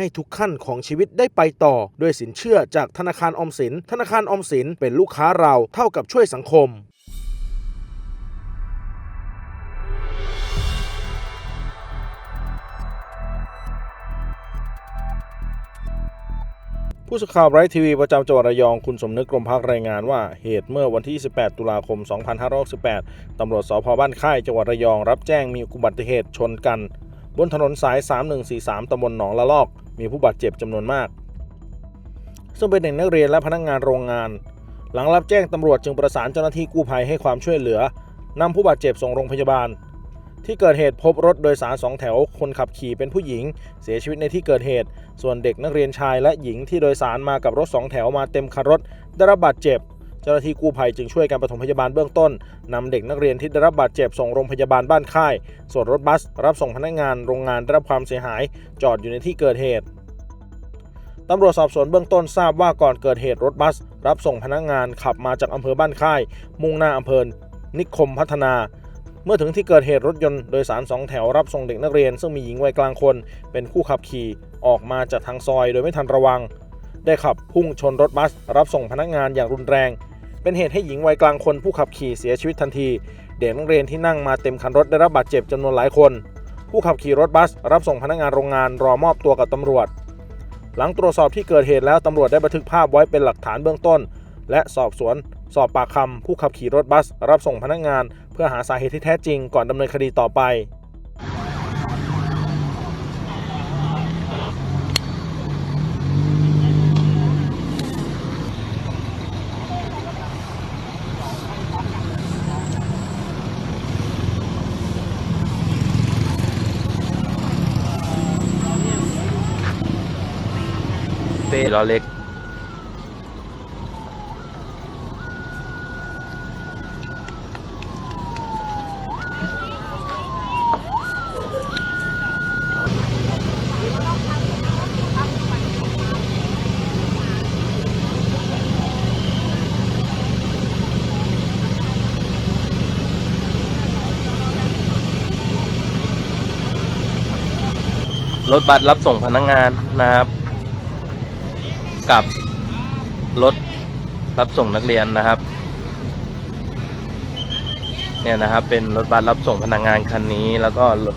ให้ทุกขั้นของชีวิตได้ไปต่อ ด้วยสินเชื่อจากธนาคารออมสิน ธนาคารออมสินเป็นลูกค้าเราเท่ากับช่วยสังคมผู้สื่อข่าวไรท์ทีวีประจำจังหวัดระยอง คุณสมนึกกรมพักรายงานว่าเหตุเมื่อวันที่28ตุลาคม 2568ตำรวจสพบ้านค่ายจังหวัดระยอง รับแจ้งมีอุบัติเหตุชนกัน บนถนนสาย 3143ตำบลหนองละลอก มีผู้บาดเจ็บจำนวนมาก ซึ่งเป็นเด็กนักเรียนและพนักงงานโรงงาน หลังรับแจ้งตำรวจจึงประสานเจ้าหน้าที่กู้ภัยให้ความช่วยเหลือนำผู้บาดเจ็บส่งโรงพยาบาล ที่เกิดเหตุพบรถโดยสารสองแถว คนขับขี่เป็นผู้หญิง เสียชีวิตในที่เกิดเหตุ ส่วนเด็กนักเรียนชายและหญิงที่โดยสารมากับรถสองแถวมาเต็มคันรถได้รับบาดเจ็บ เจ้าหน้าที่กู้ภัยจึงช่วยกันปฐมพยาบาลเบื้องต้นนำเด็กนักเรียนที่ได้รับบาดเจ็บส่งโรงพยาบาลบ้านค่าย ส่วนรถบัส รับส่งพนักงานโรงงานได้รับความเสียหาย จอดอยู่ในที่เกิดเหตุตำรวจสอบสวนเบื้องต้นทราบว่าก่อนเกิดเหตุรถบัส รับส่งพนักงานขับมาจากอำเภอบ้านค่าย มุ่งหน้าอำเภอนิคมพัฒนา เมื่อถึงที่เกิดเหตุรถยนต์โดยสารสองแถวรับส่งเด็กนักเรียน ซึ่งมีหญิงวัยกลางคน เป็นผู้ขับขี่ออกมาจากทางซอยโดยไม่ทันระวัง ได้ขับพุ่งชนรถบัส รับส่งพนักงานอย่างรุนแรง เป็นเหตุให้หญิงวัยกลางคนผู้ขับขี่เสียชีวิตทันที เด็กนักเรียนที่นั่งมาเต็มคันรถได้รับบาดเจ็บจำนวนหลายคน ผู้ขับขี่รถบัส รับส่งพนักงานโรงงานรอมอบตัวกับตำรวจ หลังตรวจสอบที่เกิดเหตุแล้วตำรวจได้บันทึกภาพไว้เป็นหลักฐานเบื้องต้น และสอบสวน สอบปากคำผู้ขับขี่รถบัส รับส่งพนักงาน เพื่อหาสาเหตุที่แท้จริงก่อนดำเนินคดีต่อไป ล้อเล็ก รถบัสรับส่งพนักงานนะครับ กับรถรับส่งนักเรียนนะครับ เนี่ยนะครับ เป็นรถบัสรับส่งพนักงานคันนี้แล้วก็รถ